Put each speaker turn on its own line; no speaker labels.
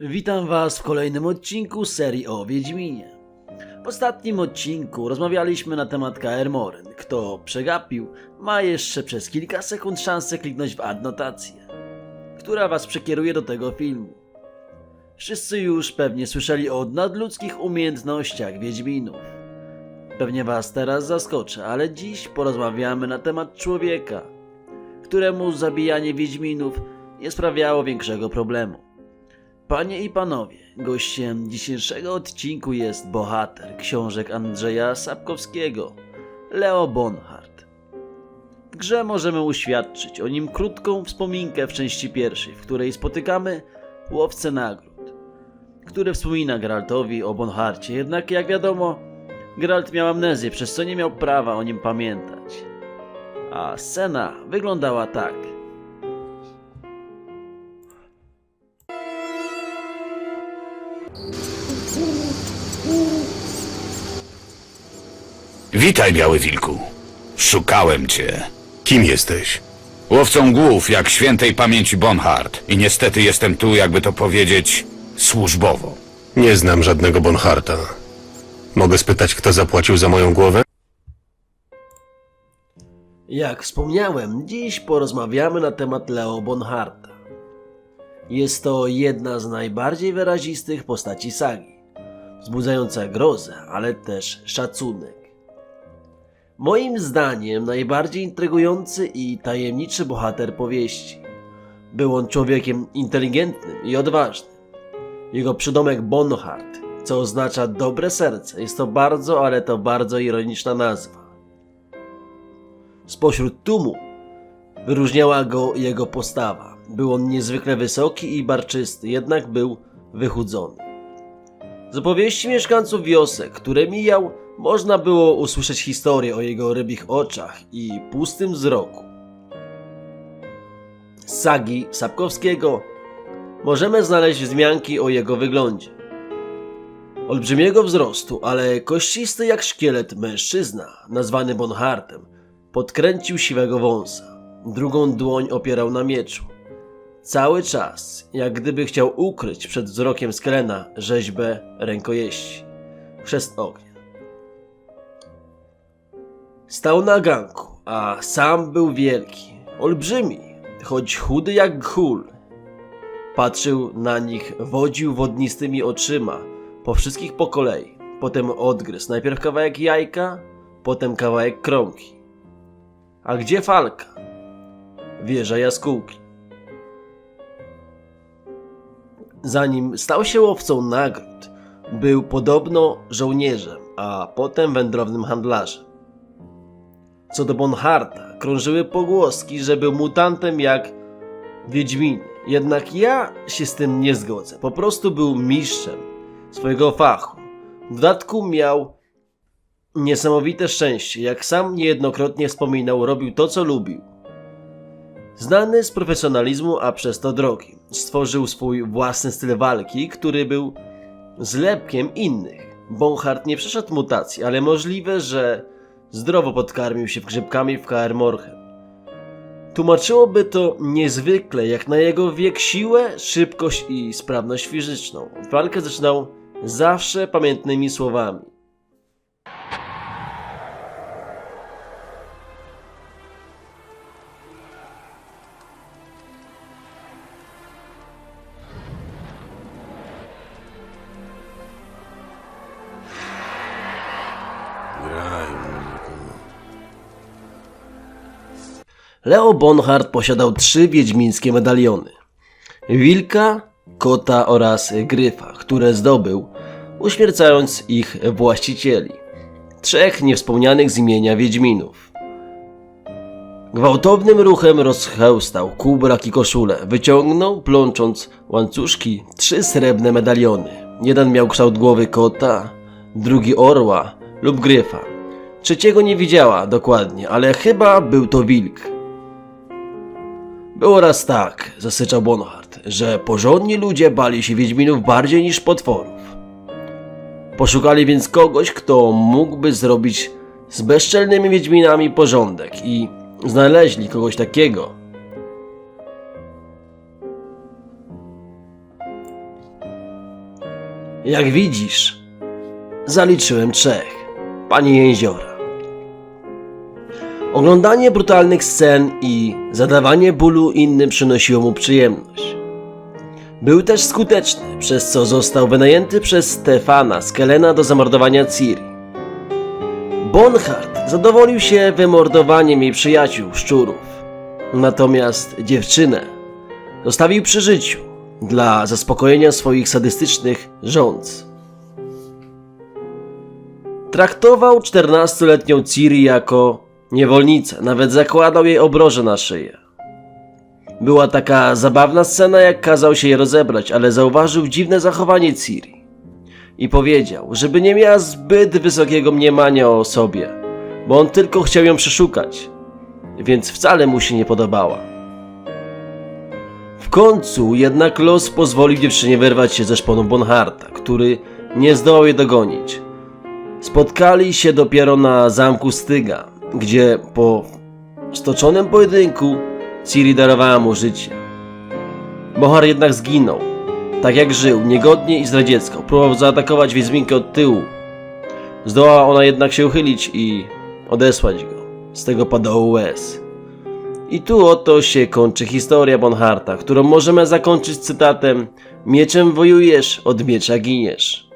Witam Was w kolejnym odcinku serii o Wiedźminie. W ostatnim odcinku rozmawialiśmy na temat Kaer Morhen. Kto przegapił, ma jeszcze przez kilka sekund szansę kliknąć w adnotację, która Was przekieruje do tego filmu. Wszyscy już pewnie słyszeli o nadludzkich umiejętnościach Wiedźminów. Pewnie Was teraz zaskoczę, ale dziś porozmawiamy na temat człowieka, któremu zabijanie Wiedźminów nie sprawiało większego problemu. Panie i panowie, gościem dzisiejszego odcinku jest bohater książek Andrzeja Sapkowskiego, Leo Bonhart. W grze możemy uświadczyć o nim krótką wspominkę w części pierwszej, w której spotykamy łowcę nagród, który wspomina Geraltowi o Bonharcie, jednak jak wiadomo, Geralt miał amnezję, przez co nie miał prawa o nim pamiętać. A scena wyglądała tak.
Witaj, Biały Wilku. Szukałem cię.
Kim jesteś?
Łowcą głów jak świętej pamięci Bonhart. I niestety jestem tu, jakby to powiedzieć, służbowo.
Nie znam żadnego Bonharta. Mogę spytać, kto zapłacił za moją głowę?
Jak wspomniałem, dziś porozmawiamy na temat Leo Bonharta. Jest to jedna z najbardziej wyrazistych postaci sagi, wzbudzająca grozę, ale też szacunek. Moim zdaniem najbardziej intrygujący i tajemniczy bohater powieści. Był on człowiekiem inteligentnym i odważnym. Jego przydomek Bonhart, co oznacza dobre serce, jest to bardzo, ale to bardzo ironiczna nazwa. Spośród tłumu wyróżniała go jego postawa. Był on niezwykle wysoki i barczysty, jednak był wychudzony. Z opowieści mieszkańców wiosek, które mijał, można było usłyszeć historię o jego rybich oczach i pustym wzroku. Z sagi Sapkowskiego możemy znaleźć wzmianki o jego wyglądzie. Olbrzymiego wzrostu, ale kościsty jak szkielet mężczyzna, nazwany Bonhartem, podkręcił siwego wąsa. Drugą dłoń opierał na mieczu. Cały czas, jak gdyby chciał ukryć przed wzrokiem Skelena rzeźbę rękojeści. Chrzest ognia. Stał na ganku, a sam był wielki, olbrzymi, choć chudy jak gchul. Patrzył na nich, wodził wodnistymi oczyma, po wszystkich po kolei. Potem odgryzł najpierw kawałek jajka, potem kawałek kromki. A gdzie falka? Wieża jaskółki. Zanim stał się łowcą nagród, był podobno żołnierzem, a potem wędrownym handlarzem. Co do Bonharta, krążyły pogłoski, że był mutantem jak Wiedźmin. Jednak ja się z tym nie zgodzę. Po prostu był mistrzem swojego fachu. W dodatku miał niesamowite szczęście. Jak sam niejednokrotnie wspominał, robił to, co lubił. Znany z profesjonalizmu, a przez to drogi. Stworzył swój własny styl walki, który był zlepkiem innych. Bonhart nie przeszedł mutacji, ale możliwe, że zdrowo podkarmił się grzybkami w Kaer Morhen. Tłumaczyłoby to niezwykle, jak na jego wiek, siłę, szybkość i sprawność fizyczną. Walkę zaczynał zawsze pamiętnymi słowami. Leo Bonhart posiadał trzy wiedźmińskie medaliony. Wilka, kota oraz gryfa, które zdobył, uśmiercając ich właścicieli. Trzech niewspomnianych z imienia wiedźminów. Gwałtownym ruchem rozchełstał kubrak i koszulę. Wyciągnął, plącząc łańcuszki, trzy srebrne medaliony. Jeden miał kształt głowy kota, drugi orła lub gryfa. Trzeciego nie widziała dokładnie, ale chyba był to wilk. Było raz tak, zasyczał Bonhart, że porządni ludzie bali się Wiedźminów bardziej niż potworów. Poszukali więc kogoś, kto mógłby zrobić z bezczelnymi Wiedźminami porządek i znaleźli kogoś takiego. Jak widzisz, zaliczyłem trzech. Pani Jęziora. Oglądanie brutalnych scen i zadawanie bólu innym przynosiło mu przyjemność. Był też skuteczny, przez co został wynajęty przez Stefana Skelena do zamordowania Ciri. Bonhart zadowolił się wymordowaniem jej przyjaciół, szczurów. Natomiast dziewczynę zostawił przy życiu dla zaspokojenia swoich sadystycznych żądz. Traktował 14-letnią Ciri jako niewolnicę, nawet zakładał jej obroże na szyję. Była taka zabawna scena, jak kazał się je rozebrać, ale zauważył dziwne zachowanie Ciri i powiedział, żeby nie miała zbyt wysokiego mniemania o sobie, bo on tylko chciał ją przeszukać, więc wcale mu się nie podobała. W końcu jednak los pozwolił dziewczynie wyrwać się ze szponą Bonharta, który nie zdołał jej dogonić. Spotkali się dopiero na zamku Styga, gdzie po stoczonym pojedynku Ciri darowała mu życie. Bohar jednak zginął. Tak jak żył, niegodnie i zdradziecko. Próbował zaatakować Wiedźminkę od tyłu. Zdołała ona jednak się uchylić i odesłać go. Z tego padało łez. I tu oto się kończy historia Bonharta, którą możemy zakończyć cytatem Mieczem wojujesz, od miecza giniesz.